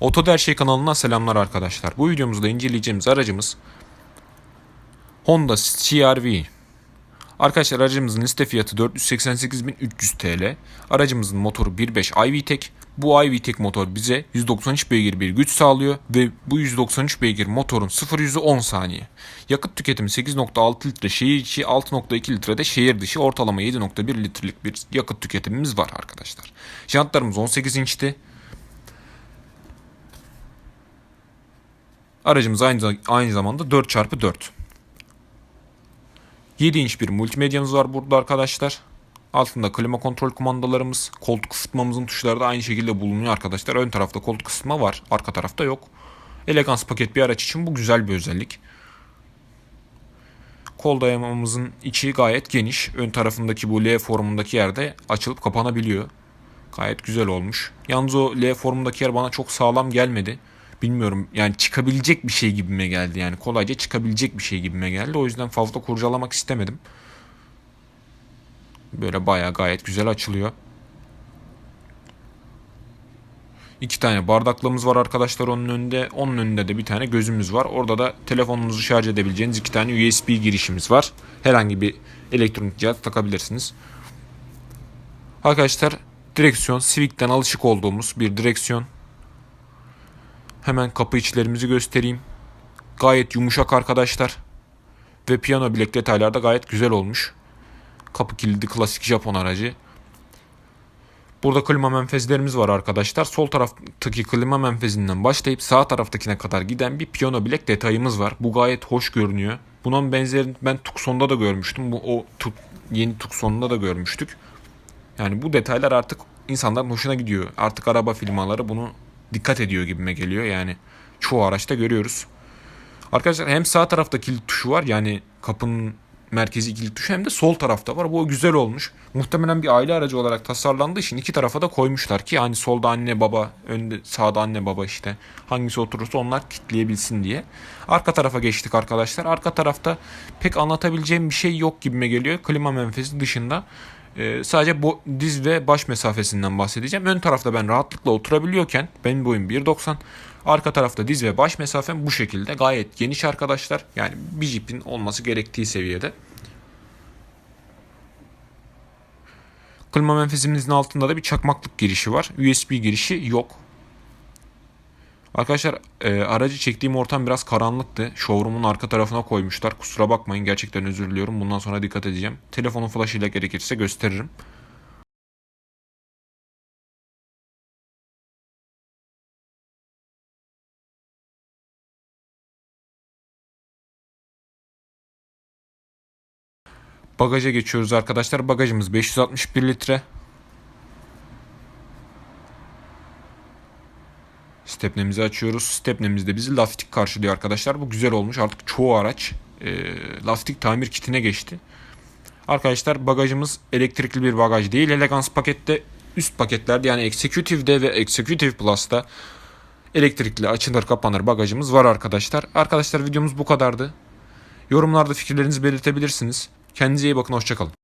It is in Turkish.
Otoda Her Şey kanalından selamlar arkadaşlar. Bu videomuzda inceleyeceğimiz aracımız Honda CR-V. Arkadaşlar aracımızın liste fiyatı 488.300 TL. Aracımızın motoru 1.5 iVTEC. Bu iVTEC motor bize 193 beygir bir güç sağlıyor ve bu 193 beygir motorun 0 yüzü 10 saniye. Yakıt tüketimi 8.6 litre şehir içi, 6.2 litre de şehir dışı ortalama 7.1 litrelik bir yakıt tüketimimiz var arkadaşlar. Jantlarımız 18 inçti. Aracımız aynı, aynı zamanda 4x4. 7 inç bir multimedyamız var burada arkadaşlar. Altında klima kontrol kumandalarımız, koltuk ısıtmamızın tuşları da aynı şekilde bulunuyor arkadaşlar. Ön tarafta koltuk ısıtma var, arka tarafta yok. Elegans paket bir araç için bu güzel bir özellik. Kol dayamamızın içi gayet geniş. Ön tarafındaki bu L formundaki yerde açılıp kapanabiliyor. Gayet güzel olmuş. Yalnız o L formundaki yer bana çok sağlam gelmedi. Bilmiyorum yani çıkabilecek bir şey gibime geldi yani kolayca çıkabilecek bir şey gibime geldi. O yüzden fazla kurcalamak istemedim. Böyle bayağı gayet güzel açılıyor. İki tane bardaklığımız var arkadaşlar onun önünde. Onun önünde de bir tane gözümüz var. Orada da telefonunuzu şarj edebileceğiniz iki tane USB girişimiz var. Herhangi bir elektronik cihaz takabilirsiniz. Arkadaşlar direksiyon Civic'ten alışık olduğumuz bir direksiyon. Hemen kapı içlerimizi göstereyim. Gayet yumuşak arkadaşlar. Ve piyano bilek detaylar da gayet güzel olmuş. Kapı kilidi klasik Japon aracı. Burada klima menfezlerimiz var arkadaşlar. Sol taraftaki klima menfezinden başlayıp sağ taraftakine kadar giden bir piyano bilek detayımız var. Bu gayet hoş görünüyor. Bunun benzerini ben Tucson'da da görmüştüm. Bu o tu, yeni Tucson'da da görmüştük. Yani bu detaylar artık insanların hoşuna gidiyor. Artık araba firmaları bunu dikkat ediyor gibime geliyor. Yani çoğu araçta görüyoruz. Arkadaşlar hem sağ tarafta kilit tuşu var yani kapının merkezi kilit tuşu hem de sol tarafta var. Bu güzel olmuş. Muhtemelen bir aile aracı olarak tasarlandığı için iki tarafa da koymuşlar ki hani solda anne baba, önde sağda anne baba işte hangisi oturursa onlar kilitleyebilsin diye. Arka tarafa geçtik arkadaşlar. Arka tarafta pek anlatabileceğim bir şey yok gibime geliyor. Klima menfezi dışında. Ee, sadece bu diz ve baş mesafesinden bahsedeceğim. Ön tarafta ben rahatlıkla oturabiliyorken benim boyum 1.90. Arka tarafta diz ve baş mesafem bu şekilde. Gayet geniş arkadaşlar. Yani bir jipin olması gerektiği seviyede. Klima menfezimizin altında da bir çakmaklık girişi var. USB girişi yok. Arkadaşlar e, aracı çektiğim ortam biraz karanlıktı. Showroom'un arka tarafına koymuşlar. Kusura bakmayın gerçekten özür diliyorum. Bundan sonra dikkat edeceğim. Telefonun flash ile gerekirse gösteririm. Bagaja geçiyoruz arkadaşlar. Bagajımız 561 litre. Stepnemizi açıyoruz. Stepnemizde bizi lastik karşılıyor arkadaşlar. Bu güzel olmuş. Artık çoğu araç e, lastik tamir kitine geçti. Arkadaşlar bagajımız elektrikli bir bagaj değil. Elegans pakette üst paketlerde yani Executive'de ve Executive Plus'ta elektrikli açılır kapanır bagajımız var arkadaşlar. Arkadaşlar videomuz bu kadardı. Yorumlarda fikirlerinizi belirtebilirsiniz. Kendinize iyi bakın hoşçakalın.